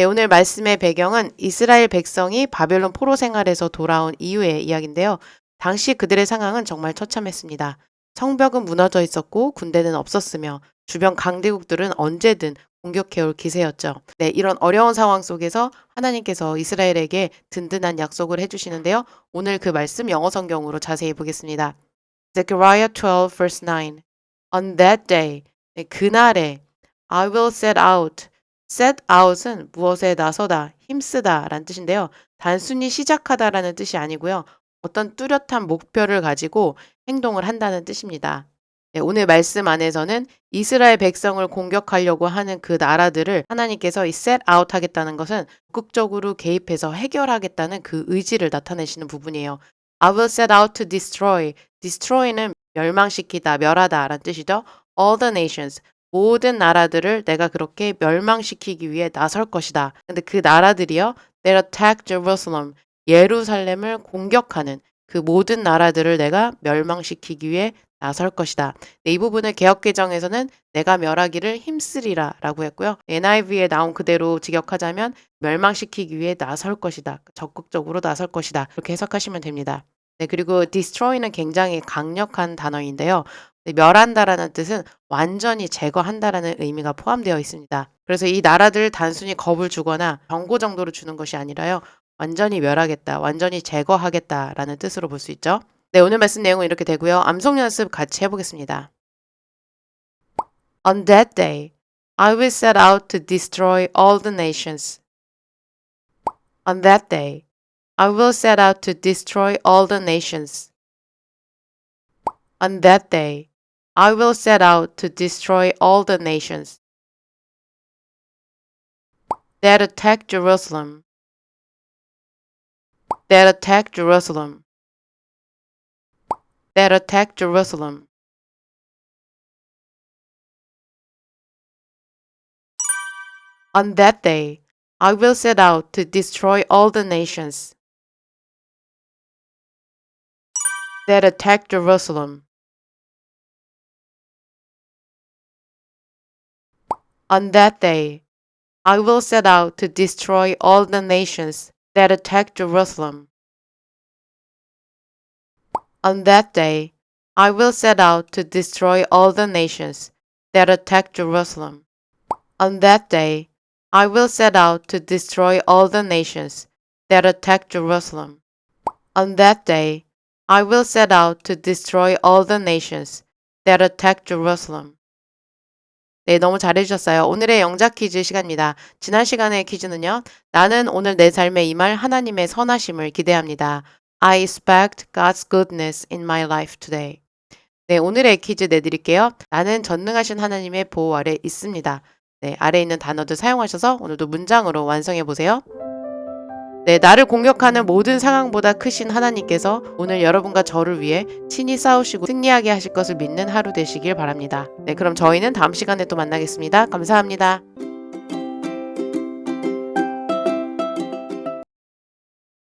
네, 오늘 말씀의 배경은 이스라엘 백성이 바벨론 포로 생활에서 돌아온 이후의 이야기인데요. 당시 그들의 상황은 정말 처참했습니다. 성벽은 무너져 있었고 군대는 없었으며 주변 강대국들은 언제든 공격해올 기세였죠. 네, 이런 어려운 상황 속에서 하나님께서 이스라엘에게 든든한 약속을 해주시는데요. 오늘 그 말씀 영어 성경으로 자세히 보겠습니다. Zechariah 12 verse 9 On that day, 네, 그날에 I will set out. Set out은 무엇에 나서다, 힘쓰다 라는 뜻인데요. 단순히 시작하다라는 뜻이 아니고요. 어떤 뚜렷한 목표를 가지고 행동을 한다는 뜻입니다. 네, 오늘 말씀 안에서는 이스라엘 백성을 공격하려고 하는 그 나라들을 하나님께서 이 set out 하겠다는 것은 적극적으로 개입해서 해결하겠다는 그 의지를 나타내시는 부분이에요. I will set out to destroy. destroy는 멸망시키다, 멸하다 라는 뜻이죠. all the nations. 모든 나라들을 내가 그렇게 멸망시키기 위해 나설 것이다. 근데 그 나라들이요. They attack Jerusalem. 예루살렘을 공격하는 그 모든 나라들을 내가 멸망시키기 위해 나설 것이다. 네, 이 부분을 개혁개정에서는 내가 멸하기를 힘쓰리라 라고 했고요. NIV에 나온 그대로 직역하자면 멸망시키기 위해 나설 것이다. 적극적으로 나설 것이다. 이렇게 해석하시면 됩니다. 네, 그리고 destroy는 굉장히 강력한 단어인데요. 네, 멸한다라는 뜻은 완전히 제거한다라는 의미가 포함되어 있습니다. 그래서 이 나라들 단순히 겁을 주거나 경고 정도로 주는 것이 아니라요. 완전히 멸하겠다, 완전히 제거하겠다라는 뜻으로 볼 수 있죠. 네, 오늘 말씀 내용은 이렇게 되고요. 암송 연습 같이 해보겠습니다. On that day, I will set out to destroy all the nations. On that day, I will set out to destroy all the nations. On that day, I will set out to destroy all the nations that attack Jerusalem. That attack Jerusalem. That attack Jerusalem. On that day, I will set out to destroy all the nations that attack Jerusalem. On that day, I will set out to destroy all the nations that attack Jerusalem. On that day, I will set out to destroy all the nations that attack Jerusalem. On that day, I will set out to destroy all the nations that attack Jerusalem. On that day, I will set out to destroy all the nations that attack Jerusalem. 네, 너무 잘해주셨어요. 오늘의 영작 퀴즈 시간입니다. 지난 시간의 퀴즈는요. 나는 오늘 내 삶에 임할 하나님의 선하심을 기대합니다. I expect God's goodness in my life today. 네, 오늘의 퀴즈 내드릴게요. 나는 전능하신 하나님의 보호 아래 있습니다. 네, 아래 있는 단어들 사용하셔서 오늘도 문장으로 완성해 보세요. 네, 나를 공격하는 모든 상황보다 크신 하나님께서 오늘 여러분과 저를 위해 친히 싸우시고 승리하게 하실 것을 믿는 하루 되시길 바랍니다. 네, 그럼 저희는 다음 시간에 또 만나겠습니다. 감사합니다.